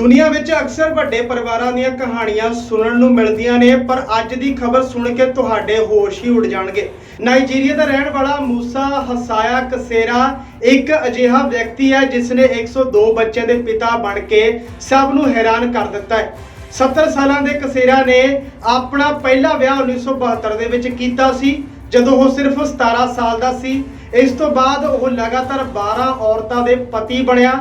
ਦੁਨੀਆ ਵਿੱਚ ਅਕਸਰ ਵੱਡੇ ਪਰਿਵਾਰਾਂ ਦੀਆਂ ਕਹਾਣੀਆਂ ਸੁਣਨ ਨੂੰ ਮਿਲਦੀਆਂ ਨੇ, ਪਰ ਅੱਜ ਦੀ ਖਬਰ ਸੁਣ ਕੇ ਤੁਹਾਡੇ ਹੋਸ਼ ਹੀ ਉੱਡ ਜਾਣਗੇ। ਨਾਈਜੀਰੀਆ ਦਾ ਰਹਿਣ ਵਾਲਾ ਮੂਸਾ ਹਸਾਇਆ ਕਸੇਰਾ ਇੱਕ ਅਜਿਹਾ ਵਿਅਕਤੀ ਹੈ ਜਿਸ ਨੇ 102 ਬੱਚਿਆਂ ਦੇ ਪਿਤਾ ਬਣ ਕੇ ਸਭ ਨੂੰ ਹੈਰਾਨ ਕਰ ਦਿੱਤਾ ਹੈ। 70 ਸਾਲਾਂ ਦੇ ਕਸੇਰਾ ਨੇ ਆਪਣਾ ਪਹਿਲਾ ਵਿਆਹ 1972 ਦੇ ਵਿੱਚ ਕੀਤਾ ਸੀ, ਜਦੋਂ ਉਹ ਸਿਰਫ 17 ਸਾਲ ਦਾ ਸੀ। ਇਸ ਤੋਂ ਬਾਅਦ ਉਹ ਲਗਾਤਾਰ 12 ਔਰਤਾਂ ਦੇ ਪਤੀ ਬਣਿਆ।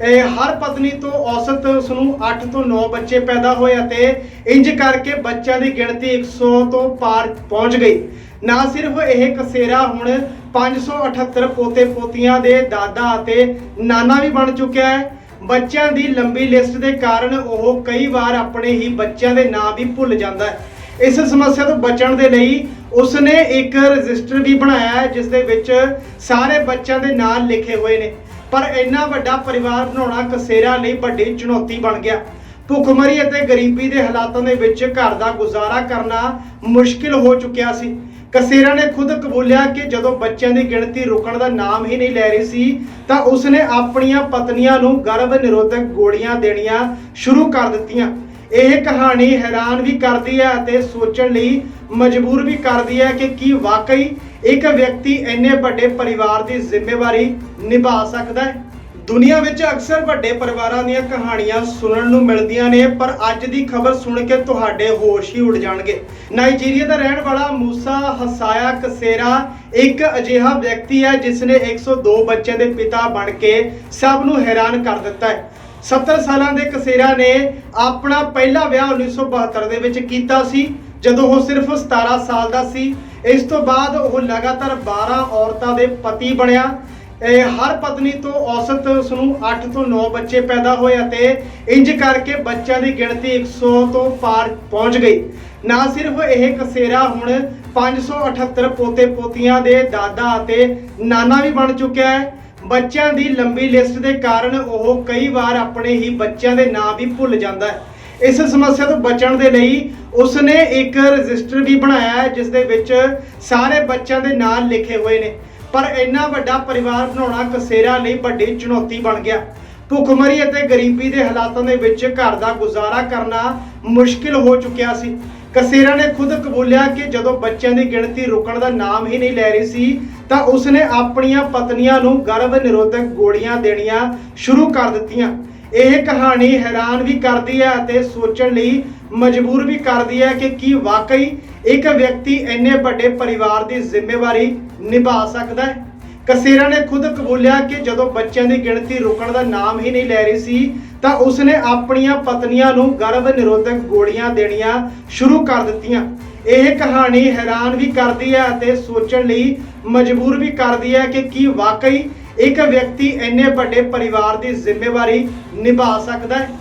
ਇਹ ਹਰ ਪਤਨੀ ਤੋਂ ਔਸਤ ਉਸ ਨੂੰ 8 ਤੋਂ 9 ਬੱਚੇ ਪੈਦਾ ਹੋਏ ਅਤੇ ਇੰਜ ਕਰਕੇ ਬੱਚਿਆਂ ਦੀ ਗਿਣਤੀ 100 ਤੋਂ ਪਾਰ ਪਹੁੰਚ ਗਈ। ਨਾ ਸਿਰਫ ਇਹ ਕਸੇਰਾ ਹੁਣ 578 ਪੋਤੇ ਪੋਤੀਆਂ ਦੇ ਦਾਦਾ ਅਤੇ ਨਾਨਾ ਵੀ ਬਣ ਚੁੱਕਿਆ ਹੈ। ਬੱਚਿਆਂ ਦੀ ਲੰਬੀ ਲਿਸਟ ਦੇ ਕਾਰਨ ਉਹ ਕਈ ਵਾਰ ਆਪਣੇ ਹੀ ਬੱਚਿਆਂ ਦੇ ਨਾਂ ਵੀ ਭੁੱਲ ਜਾਂਦਾ ਹੈ। ਇਸ ਸਮੱਸਿਆ ਤੋਂ ਬਚਣ ਦੇ ਲਈ ਉਸਨੇ ਇੱਕ ਰਜਿਸਟਰ ਵੀ ਬਣਾਇਆ ਹੈ, ਜਿਸ ਦੇ ਵਿੱਚ ਸਾਰੇ ਬੱਚਿਆਂ ਦੇ ਨਾਂ ਲਿਖੇ ਹੋਏ ਨੇ। ਪਰ ਇੰਨਾ ਵੱਡਾ ਪਰਿਵਾਰ ਬਣਾਉਣਾ ਕਸੇਰਾ ਲਈ ਵੱਡੀ ਚੁਣੌਤੀ ਬਣ ਗਿਆ। ਭੁੱਖਮਰੀ ਅਤੇ ਗਰੀਬੀ ਦੇ ਹਾਲਾਤਾਂ ਦੇ ਵਿੱਚ ਘਰ ਦਾ ਗੁਜ਼ਾਰਾ ਕਰਨਾ ਮੁਸ਼ਕਿਲ ਹੋ ਚੁੱਕਿਆ ਸੀ। ਕਸੇਰਾ ਨੇ ਖੁਦ ਕਬੂਲਿਆ ਕਿ ਜਦੋਂ ਬੱਚਿਆਂ ਦੀ ਗਿਣਤੀ ਰੁਕਣ ਦਾ ਨਾਮ ਹੀ ਨਹੀਂ ਲੈ ਰਹੀ ਸੀ, ਤਾਂ ਉਸਨੇ ਆਪਣੀਆਂ ਪਤਨੀਆਂ ਨੂੰ ਗਰਭ ਨਿਰੋਧਕ ਗੋਲੀਆਂ ਦੇਣੀਆਂ ਸ਼ੁਰੂ ਕਰ ਦਿੱਤੀਆਂ। ਇਹ ਕਹਾਣੀ ਹੈਰਾਨ ਵੀ ਕਰਦੀ ਹੈ ਅਤੇ ਸੋਚਣ ਲਈ ਮਜਬੂਰ ਵੀ ਕਰਦੀ ਹੈ ਕਿ ਕੀ ਵਾਕਈ ਇੱਕ ਵਿਅਕਤੀ ਇੰਨੇ ਵੱਡੇ ਪਰਿਵਾਰ ਦੀ ਜ਼ਿੰਮੇਵਾਰੀ ਨਿਭਾ ਸਕਦਾ ਹੈ। ਦੁਨੀਆ ਵਿੱਚ ਅਕਸਰ ਵੱਡੇ ਪਰਿਵਾਰਾਂ ਦੀਆਂ ਕਹਾਣੀਆਂ ਸੁਣਨ ਨੂੰ ਮਿਲਦੀਆਂ ਨੇ, ਪਰ ਅੱਜ ਦੀ ਖਬਰ ਸੁਣ ਕੇ ਤੁਹਾਡੇ ਹੋਸ਼ ਹੀ ਉੱਡ ਜਾਣਗੇ। ਨਾਈਜੀਰੀਆ ਦਾ ਰਹਿਣ ਵਾਲਾ ਮੂਸਾ ਹਸਾਇਆ ਕਸੇਰਾ ਇੱਕ ਅਜਿਹਾ ਵਿਅਕਤੀ ਹੈ ਜਿਸ ਨੇ 102 ਬੱਚਿਆਂ ਦੇ ਪਿਤਾ ਬਣ ਕੇ ਸਭ ਨੂੰ ਹੈਰਾਨ ਕਰ ਦਿੱਤਾ ਹੈ। 70 ਸਾਲਾਂ ਦੇ ਕਸੇਰਾ ਨੇ ਆਪਣਾ ਪਹਿਲਾ ਵਿਆਹ 1972 ਦੇ ਵਿੱਚ ਕੀਤਾ ਸੀ, ਜਦੋਂ ਉਹ ਸਿਰਫ 17 ਸਾਲ ਦਾ ਸੀ। ਇਸ ਤੋਂ ਬਾਅਦ ਉਹ ਲਗਾਤਾਰ 12 ਔਰਤਾਂ ਦੇ ਪਤੀ ਬਣਿਆ। ਇਹ ਹਰ ਪਤਨੀ ਤੋਂ ਔਸਤ ਉਸ ਨੂੰ 8 ਤੋਂ 9 ਬੱਚੇ ਪੈਦਾ ਹੋਏ ਅਤੇ ਇੰਜ ਕਰਕੇ ਬੱਚਿਆਂ ਦੀ ਗਿਣਤੀ 100 ਤੋਂ ਪਾਰ ਪਹੁੰਚ ਗਈ। ਨਾ ਸਿਰਫ ਇਹ ਕਸੇਰਾ ਹੁਣ 578 ਪੋਤੇ ਪੋਤੀਆਂ ਦੇ ਦਾਦਾ ਅਤੇ ਨਾਨਾ ਵੀ ਬਣ ਚੁੱਕਿਆ ਹੈ। ਬੱਚਿਆਂ ਦੀ ਲੰਬੀ ਲਿਸਟ ਦੇ ਕਾਰਨ ਉਹ ਕਈ ਵਾਰ ਆਪਣੇ ਹੀ ਬੱਚਿਆਂ ਦੇ ਨਾਂ ਵੀ ਭੁੱਲ ਜਾਂਦਾ ਹੈ। ਇਸ ਸਮੱਸਿਆ ਤੋਂ ਬਚਣ ਦੇ ਲਈ ਉਸਨੇ ਇੱਕ ਰਜਿਸਟਰ ਵੀ ਬਣਾਇਆ ਹੈ, ਜਿਸ ਦੇ ਵਿੱਚ ਸਾਰੇ ਬੱਚਿਆਂ ਦੇ ਨਾਂ ਲਿਖੇ ਹੋਏ ਨੇ। ਪਰ ਇੰਨਾ ਵੱਡਾ ਪਰਿਵਾਰ ਬਣਾਉਣਾ ਕਸੇਰਾ ਲਈ ਵੱਡੀ ਚੁਣੌਤੀ ਬਣ ਗਿਆ। ਭੁੱਖਮਰੀ ਅਤੇ ਗਰੀਬੀ ਦੇ ਹਾਲਾਤਾਂ ਦੇ ਵਿੱਚ ਘਰ ਦਾ ਗੁਜ਼ਾਰਾ ਕਰਨਾ ਮੁਸ਼ਕਿਲ ਹੋ ਚੁੱਕਿਆ ਸੀ। ਕਸੇਰਾ ਨੇ ਖੁਦ ਕਬੂਲਿਆ ਕਿ ਜਦੋਂ ਬੱਚਿਆਂ ਦੀ ਗਿਣਤੀ ਰੁਕਣ ਦਾ ਨਾਮ ਹੀ ਨਹੀਂ ਲੈ ਰਹੀ ਸੀ, ਤਾਂ ਉਸਨੇ ਆਪਣੀਆਂ ਪਤਨੀਆਂ ਨੂੰ ਗਰਭ ਨਿਰੋਧਕ ਗੋਲੀਆਂ ਦੇਣੀਆਂ ਸ਼ੁਰੂ ਕਰ ਦਿੱਤੀਆਂ। ਇਹ ਕਹਾਣੀ ਹੈਰਾਨ ਵੀ ਕਰਦੀ ਹੈ ਅਤੇ ਸੋਚਣ ਲਈ ਮਜਬੂਰ ਵੀ ਕਰਦੀ ਹੈ ਕਿ ਕੀ ਵਾਕਈ ਇੱਕ ਵਿਅਕਤੀ ਇੰਨੇ ਵੱਡੇ ਪਰਿਵਾਰ ਦੀ ਜ਼ਿੰਮੇਵਾਰੀ ਨਿਭਾ ਸਕਦਾ ਹੈ। ਕਸੇਰਾ ਨੇ ਖੁਦ ਕਬੂਲਿਆ ਕਿ ਜਦੋਂ ਬੱਚਿਆਂ ਦੀ ਗਿਣਤੀ ਰੁਕਣ ਦਾ ਨਾਮ ਹੀ ਨਹੀਂ ਲੈ ਰਹੀ ਸੀ, ਤਾਂ ਉਸਨੇ ਆਪਣੀਆਂ ਪਤਨੀਆਂ ਨੂੰ ਗਰਭ ਨਿਰੋਧਕ ਗੋਲੀਆਂ ਦੇਣੀਆਂ ਸ਼ੁਰੂ ਕਰ ਦਿੱਤੀਆਂ। ਇਹ ਕਹਾਣੀ ਹੈਰਾਨ ਵੀ ਕਰਦੀ ਹੈ ਅਤੇ ਸੋਚਣ ਲਈ ਮਜਬੂਰ ਵੀ ਕਰਦੀ ਹੈ ਕਿ ਕੀ ਵਾਕਈ ਇੱਕ ਵਿਅਕਤੀ ਇੰਨੇ ਵੱਡੇ ਪਰਿਵਾਰ ਦੀ ਜ਼ਿੰਮੇਵਾਰੀ ਨਿਭਾ ਸਕਦਾ ਹੈ।